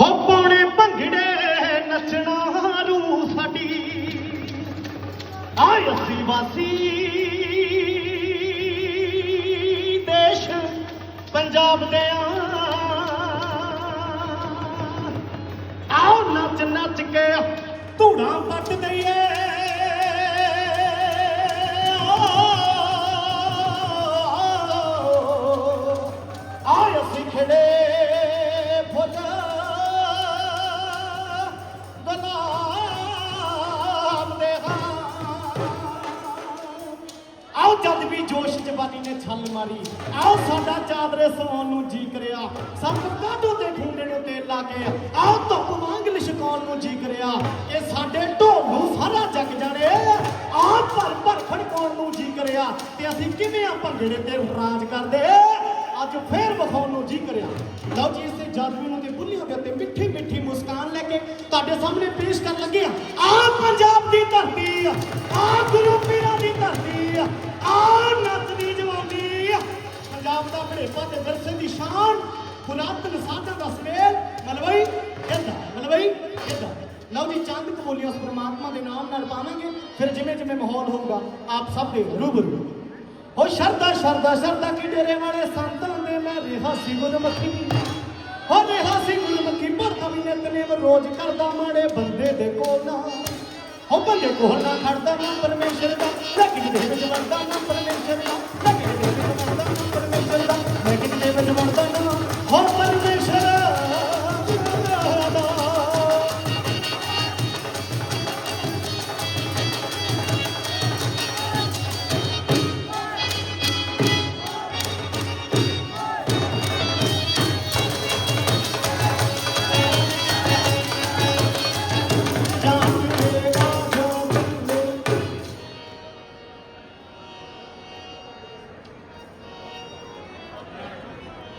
ਹੋ ਪਾਉਣੇ ਭੰਗੜੇ ਨੱਚਣਾ ਰੂ ਸਾਡੀ। ਆਏ ਅਸੀਂ ਵਾਸੀ। ਦੇਸ਼ ਪੰਜਾਬ ਦੇ ਆ ਜੋਸ਼ ਜਵਾਨੀ ਨੇ ਛੱਲ ਮਾਰੀ। ਆਓ ਸਾਡਾ ਚਾਦਰੇ ਸਵਾਉਣ ਨੂੰ ਜੀ ਕਰਿਆ। ਸਭ ਕਾਢੋ ਤੇ ਖੁੰਡੇ ਨੂੰ ਤੇਲ ਲਾ ਕੇ ਆਓ ਧੁੱਪ ਵਾਂਗ ਲਿਸ਼ਕਾਉਣ ਨੂੰ ਜੀ ਕਰਿਆ। ਇਹ ਸਾਡੇ ਢੋਲ ਨੂੰ ਸਾਰਾ ਜੱਗ ਜਾਣੇ। ਆਹ ਭਰ ਭਰ ਫੜਕਾਉਣ ਨੂੰ ਜੀ ਕਰਿਆ। ਤੇ ਅਸੀਂ ਕਿਵੇਂ ਆ ਭੰਗੜੇ ਤੇ ਰਾਜ ਕਰਦੇ? ਅੱਜ ਫੇਰ ਵਿਖਾਉਣ ਨੂੰ ਜੀ ਕਰਿਆ। ਲਓ ਜੀ, ਇਸੇ ਜਾਦੂ ਨੂੰ ਤੇ ਬੁੱਲੀਆਂ ਦੇ ਉੱਤੇ ਮਿੱਠੀ ਮਿੱਠੀ ਮੁਸਕਾਨ ਲੈ ਕੇ ਤੁਹਾਡੇ ਸਾਹਮਣੇ ਪੇਸ਼ ਕਰਨ ਲੱਗੇ ਆ। ਆਹ ਪੰਜਾਬ ਦੀ ਧਰਤੀ ਆ। ਗੁਰੂ ਪੀਰਾਂ ਦੀ ਧਰਤੀ ਪੁਰਾਤਨ ਸਾਧਾਂ ਦਾ ਸਵੇਲ ਮਲਵਈ ਕਿੱਦਾਂ ਮਲਵਈ ਕਿੱਦਾਂ ਲਓ ਜੀ, ਚੰਦ ਕਬੂਲੀਆਂ ਉਸ ਪ੍ਰਮਾਤਮਾ ਦੇ ਨਾਮ ਨਾਲ ਪਾਵਾਂਗੇ, ਫਿਰ ਜਿਵੇਂ ਜਿਵੇਂ ਮਾਹੌਲ ਹੋਊਗਾ, ਆਪ ਸਭ ਦੇ ਰੂਬਰੂ। ਹੋ ਸ਼ਰਦਾ ਸ਼ਰਦਾ ਸ਼ਰਦਾ ਕੀ ਡੇਰੇ ਵਾਲੇ ਸੰਤਾਂ ਦੇ ਮੈਂ ਰਿਹਾ ਸੀ ਗੁਰਮੁਖੀ। ਹੋ ਰਿਹਾ ਸੀ ਗੁਰਮੁਖੀ ਭਰਦਾ ਵੀ ਨਿਤਨੇਮ ਰੋਜ਼ ਕਰਦਾ ਮਾੜੇ ਬੰਦੇ ਦੇ ਕੋਲ ਨਾ। ਹੋ ਬੰਦੇ ਕੋਲ ਨਾ ਖੜਦਾ ਨਾ ਪਰਮੇਸ਼ਰ ਦਾ ਲੱਗੀ ਦੇ ਵਿੱਚ ਵਰਦਾ ਨਾ ਪਰਮੇਸ਼ਰ ਦਾ ਨਾ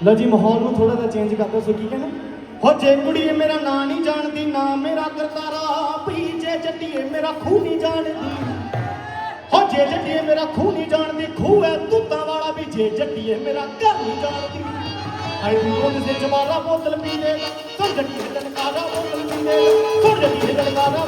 ਲਓ ਜੀ, ਮਾਹੌਲ ਨੂੰ ਥੋੜਾ ਜਿਹਾ ਚੇਂਜ ਕਰ ਦਿਓ, ਸੋ ਕੀ ਕਹਿੰਦੇ ਹੋ ਜੇ ਕੁੜੀਏ ਮੇਰਾ ਨਾਂ ਨਹੀਂ ਜਾਣਦੀ, ਨਾ ਮੇਰਾ ਕਰਤਾਰਾ ਪਈ ਜੇ ਜੱਟੀਏ ਮੇਰਾ ਖੂਹ ਨਹੀਂ ਜਾਣਦੀ। ਹੋ ਜੇ ਜੱਟੀਏ ਮੇਰਾ ਖੂਹ ਨਹੀਂ ਜਾਣਦੀ, ਖੂਹ ਹੈ ਦੁੱਧਾਂ ਵਾਲਾ ਵੀ ਜੇ ਜੱਟੀਏ ਮੇਰਾ ਘਰ ਨਹੀਂ ਜਾਣਦੀ। ਹਾਏ ਵੀ ਉਹ ਜਮਾਲਾ ਬੋਤਲ ਪੀਲੇ ਸੁਣ ਜੱਟੀਏ ਲਲਕਾਰਾ ਬੋਤਲ ਪੀਲੇ ਸੁਣ ਜੱਟੀਏ ਲਲਕਾਰਾ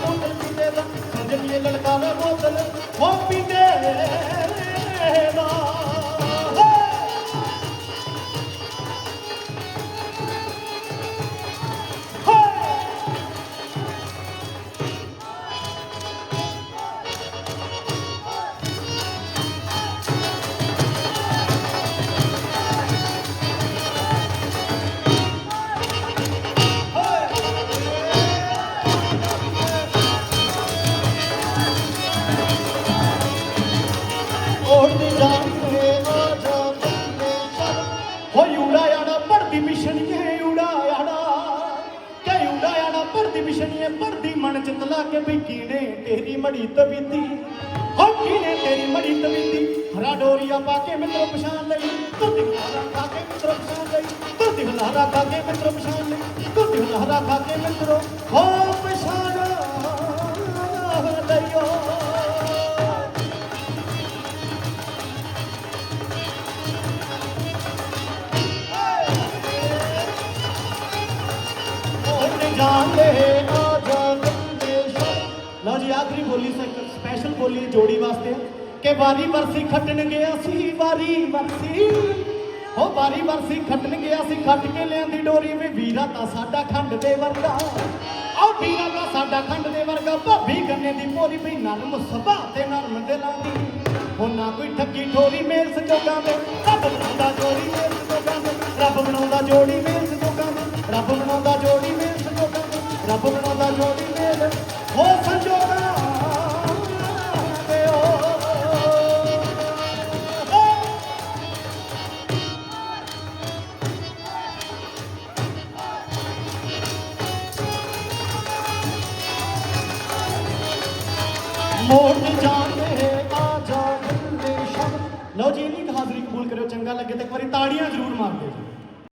ਮਿਸ਼ਨੀਏ ਉਡਾਇਆਣਾ ਕਿ ਉਡਾਇਆਣਾ ਪੜਦੀ ਮਿਸ਼ਨੀਏ ਪੜਦੀ ਮਨ ਚਿਤ ਲਾ ਕੇ ਵੀ ਕੀਨੇ ਤੇਰੀ ਮੜੀ ਤਬੀਤੀ। ਹੋ ਕੀਨੇ ਤੇਰੀ ਮੜੀ ਤਬੀਤੀ, ਹਰਾ ਡੋਰੀਆ ਪਾ ਕੇ ਮਿੱਤਰ ਪਛਾਣ ਲਈ। ਤੁਰਦੀ ਹਲਾਰਾ ਖਾ ਕੇ ਮਿੱਤਰ ਪਛਾਣ ਲਈ ਤੁਰਦੀ ਹਲਾਰਾ ਖਾ ਕੇ ਮਿੱਤਰ ਪਛਾਣ ਲਈ। ਤੁਰਦੀ ਹਲਾਰਾ ਖਾ ਕੇ ਮਿੱਤਰੋ ਉਹਨੇ ਆ ਜਾਂਦੇ ਲਓ ਜੀ, ਆਖਰੀ ਬੋਲੀ ਸਪੈਸ਼ਲ ਬੋਲੀ ਜੋੜੀ ਵਾਸਤੇ। ਕਿ ਵਾਰੀ ਵਰਸੀ ਖੱਟਣ ਗਿਆ ਸੀ ਵਾਰੀ ਵਰਸੀ। ਹੋ, ਵਾਰੀ ਵਰਸੀ ਖੱਟਣ ਗਿਆ ਸੀ ਖੱਟ ਕੇ ਲਿਆਂਦੀ ਡੋਰੀ ਵੀ। ਵੀਰਾ ਤਾਂ ਸਾਡਾ ਖੰਡ ਦੇ ਵਰਗਾ। ਆਹ ਵੀਰਾ ਤਾਂ ਸਾਡਾ ਖੰਡ ਦੇ ਵਰਗਾ। ਭਾਬੀ ਗੰਨੇ ਦੀ ਮੋਰੀ ਵੀ ਨਰਮ ਸੁਭਾ ਤੇ ਨਰਮ ਦਿਲਾਂ ਦੀ ਹੋ ਨਾ ਕੋਈ ਠੱਗੀ ਠੋਰੀ ਮੇਲ ਸੰਜੋਗਾਂ ਦੇ। ਰੱਬ ਬਣਾਉਂਦਾ ਜੋੜੀ ਮੇਲ ਸੰਜੋਗਾਂ ਦੇ। ਰੱਬ ਬਣਾਉਂਦਾ ਜੋੜੀ ਮੇਲ ਸੰਜੋਗਾਂ ਦੇ। ਰੱਬ ਬਣਾਉਂਦਾ ਜੋੜੀ ਰੱਬ ਬਣਾਉਂਦਾ ਜੋੜੀ ਮੇਲ। ਹੋ ਸੰਜੋਗਾਂ ਮੋੜ ਜਾਂਦੇ ਆ ਜਾਂਦੇ ਸ਼ਬ ਲਓ ਜੀ, ਇੰਨੀ ਹਾਜ਼ਰੀ ਕਬੂਲ ਕਰਿਓ, ਚੰਗਾ ਲੱਗੇ ਤੇ ਇੱਕ ਵਾਰੀ ਤਾੜੀਆਂ ਜ਼ਰੂਰ ਮਾਰ ਦਿਓ ਜੀ।